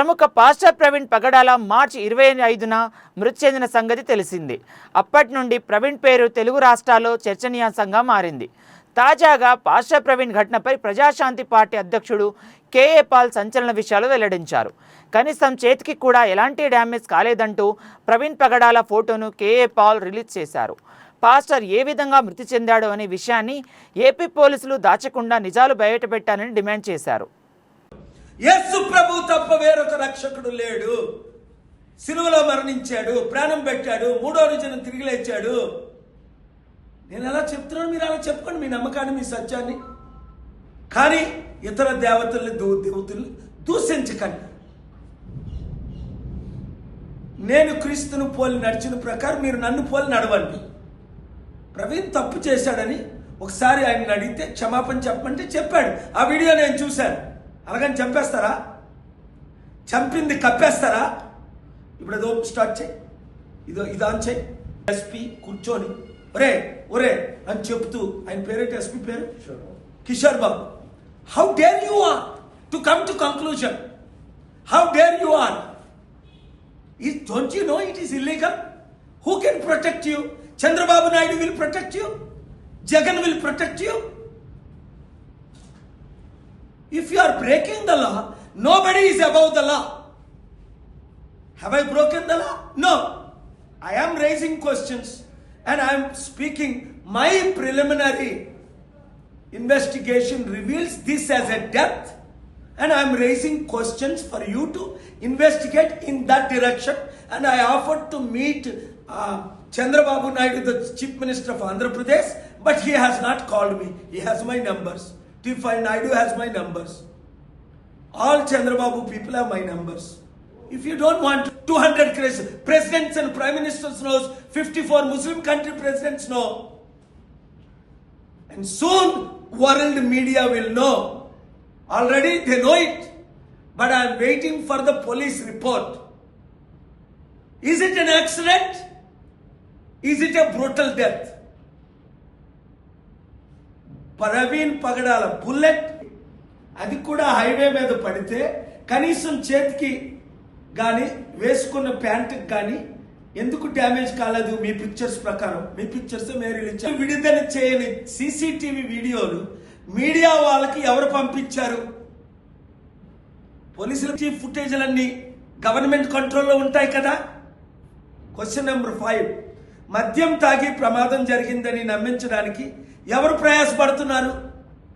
ప్రముఖ పాస్టర్ ప్రవీణ్ పగడాల మార్చి ఇరవై ఐదున మృతి చెందిన సంగతి తెలిసింది. అప్పటి నుండి ప్రవీణ్ పేరు తెలుగు రాష్ట్రాల్లో చర్చనీయాంశంగా మారింది. తాజాగా పాస్టర్ ప్రవీణ్ ఘటనపై ప్రజాశాంతి పార్టీ అధ్యక్షుడు కేఏ పాల్ సంచలన విషయాలు వెల్లడించారు. కనీసం చేతికి కూడా ఎలాంటి డ్యామేజ్ కాలేదంటూ ప్రవీణ్ పగడాల ఫోటోను కేఏ పాల్ రిలీజ్ చేశారు. పాస్టర్ ఏ విధంగా మృతి చెందాడు అనే విషయాన్ని ఏపీ పోలీసులు దాచకుండా నిజాలు బయటపెట్టాలని డిమాండ్ చేశారు. యేసు ప్రభు తప్ప వేరొక రక్షకుడు లేడు. సిలువలో మరణించాడు ప్రాణం పెట్టాడు మూడో రోజున తిరిగి లేచాడు. నేను ఎలా చెప్తున్నాను మీరు అలా చెప్పుకోండి మీ నమ్మకాన్ని మీ సత్యాన్ని. కానీ ఇతర దేవతల్ని దూ దేవతల్ని దూషించకండి. నేను క్రీస్తును పోలి నడిచిన ప్రకారం మీరు నన్ను పోలి నడవండి. ప్రవీణ్ తప్పు చేశాడని ఒకసారి ఆయన అడిగితే క్షమాపణ చెప్పమంటే చెప్పాడు. ఆ వీడియో నేను చూశాను. అలాగని చంపేస్తారా? చంపింది కప్పేస్తారా? ఇప్పుడు ఏదో స్టార్ట్ చేయి. ఇదో ఇది ఆన్ చేయి. ఎస్పీ కూర్చొని ఒరే ఒరే అని చెప్తూ ఆయన పేరేంటి? ఎస్పీ పేరు? Kishore Babu. How dare you are to come to conclusion how dare you are Is, don't you know it is illegal? Who can protect you? Chandrababu Naidu will protect you. Jagan will protect you. If you are breaking the law, nobody is above the law. Have I broken the law? No. I am raising questions and I am speaking. My preliminary investigation reveals this as a death and I am raising questions for you to investigate in that direction. And I offered to meet uh, Chandrababu Naidu, the Chief Minister of Andhra Pradesh, but he has not called me. He has my numbers. T5 Naidu has my numbers. All Chandrababu people have my numbers. If you don't want 200 cres- presidents and prime ministers knows, 54 Muslim country presidents know. And soon world media will know. Already they know it. But I am waiting for the police report. Is it an accident? Is it a brutal death? Praveen Pagadala bullet అది కూడా highway మీద పడితే కనీసం చేతికి కానీ వేసుకున్న ప్యాంటుకి కానీ ఎందుకు డ్యామేజ్ కాలేదు మీ పిక్చర్స్ ప్రకారం? మీ పిక్చర్స్ మీరు ఇచ్చారు విడుదల చేయని సీసీటీవీ వీడియోలు మీడియా వాళ్ళకి ఎవరు పంపించారు? పోలీసులకి ఫుటేజ్లన్నీ గవర్నమెంట్ కంట్రోల్లో ఉంటాయి కదా? Question number five. మద్యం తాగి ప్రమాదం జరిగిందని నమ్మించడానికి ఎవరు ప్రయాసపడుతున్నారు?